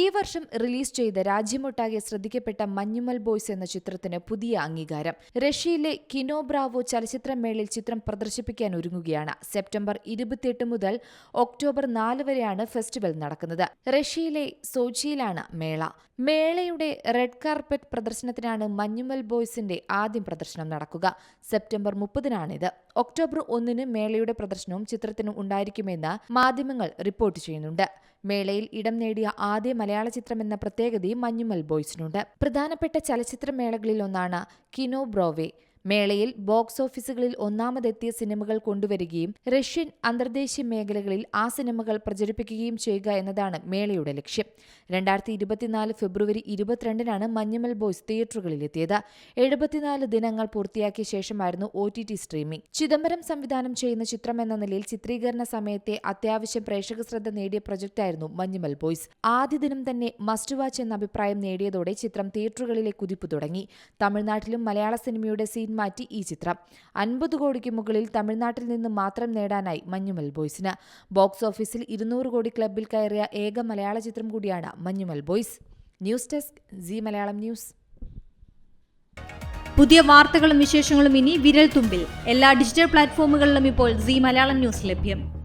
ഈ വർഷം റിലീസ് ചെയ്ത രാജ്യമൊട്ടാകെ ശ്രദ്ധിക്കപ്പെട്ട മഞ്ഞുമൽ ബോയ്സ് എന്ന ചിത്രത്തിന് പുതിയ അംഗീകാരം. റഷ്യയിലെ കിനോ ബ്രാവോ ചലച്ചിത്രമേളയിൽ ചിത്രം പ്രദർശിപ്പിക്കാൻ ഒരുങ്ങുകയാണ്. സെപ്റ്റംബർ ഇരുപത്തിയെട്ട് മുതൽ ഒക്ടോബർ നാല് വരെയാണ് ഫെസ്റ്റിവൽ നടക്കുന്നത്. റഷ്യയിലെ സോച്ചിയിലാണ് മേള. മേളയുടെ റെഡ് കാർപ്പറ്റ് പ്രദർശനത്തിനാണ് മഞ്ഞുമൽ ബോയ്സിന്റെ ആദ്യം പ്രദർശനം നടക്കുക. സെപ്റ്റംബർ മുപ്പതിനാണിത്. ഒക്ടോബർ ഒന്നിന് മേളയുടെ പ്രദർശനവും ചിത്രത്തിനും ഉണ്ടായിരിക്കുമെന്ന് മാധ്യമങ്ങൾ റിപ്പോർട്ട് ചെയ്യുന്നുണ്ട്. മേളയിൽ ഇടം നേടിയ ആദ്യ മലയാള ചിത്രമെന്ന പ്രത്യേകതയും മഞ്ഞുമൽ ബോയ്സിനുണ്ട്. പ്രധാനപ്പെട്ട ചലച്ചിത്രമേളകളിൽ ഒന്നാണ് കിനോ ബ്രോവേ. മേളയിൽ ബോക്സ് ഓഫീസുകളിൽ ഒന്നാമതെത്തിയ സിനിമകൾ കൊണ്ടുവരികയും റഷ്യൻ അന്തർദേശീയ മേഖലകളിൽ ആ സിനിമകൾ പ്രചരിപ്പിക്കുകയും ചെയ്യുക എന്നതാണ് മേളയുടെ ലക്ഷ്യം. രണ്ടായിരത്തി ഇരുപത്തിനാല് ഫെബ്രുവരി ഇരുപത്തിരണ്ടിനാണ് മഞ്ഞുമൽ ബോയ്സ് തിയേറ്ററുകളിലെത്തിയത്. എഴുപത്തിനാല് ദിനങ്ങൾ പൂർത്തിയാക്കിയ ശേഷമായിരുന്നു O T T streaming. Chidambaram സംവിധാനം ചെയ്യുന്ന ചിത്രം എന്ന നിലയിൽ ചിത്രീകരണ സമയത്തെ അത്യാവശ്യം പ്രേക്ഷക ശ്രദ്ധ നേടിയ പ്രൊജക്റ്റായിരുന്നു മഞ്ഞുമൽ ബോയ്സ്. ആദ്യ ദിനം തന്നെ മസ്റ്റ് വാച്ച് എന്ന അഭിപ്രായം നേടിയതോടെ ചിത്രം തിയേറ്ററുകളിലെ കുതിപ്പ് തുടങ്ങി. തമിഴ്നാട്ടിലും മലയാള സിനിമയുടെ സീൻ മാറ്റി ഈ ചിത്രം. അൻപത് കോടിക്ക് മുകളിൽ തമിഴ്നാട്ടിൽ നിന്ന് മാത്രം നേടാനായി മഞ്ഞുമൽ ബോയ്സിന്. ബോക്സ് ഓഫീസിൽ ഇരുന്നൂറ് കോടി ക്ലബിൽ കയറിയ ഏക മലയാള ചിത്രം കൂടിയാണ് Manjummel boys. News desk Zee Malayalam news. പുതിയ വാർത്തകളും വിശേഷങ്ങളും ഇനി വിരൽ തുമ്പിൽ എല്ലാ ഡിജിറ്റൽ പ്ലാറ്റ്ഫോമുകളിലും ഇപ്പോൾ സി മലയാളം ന്യൂസ് ലഭ്യം.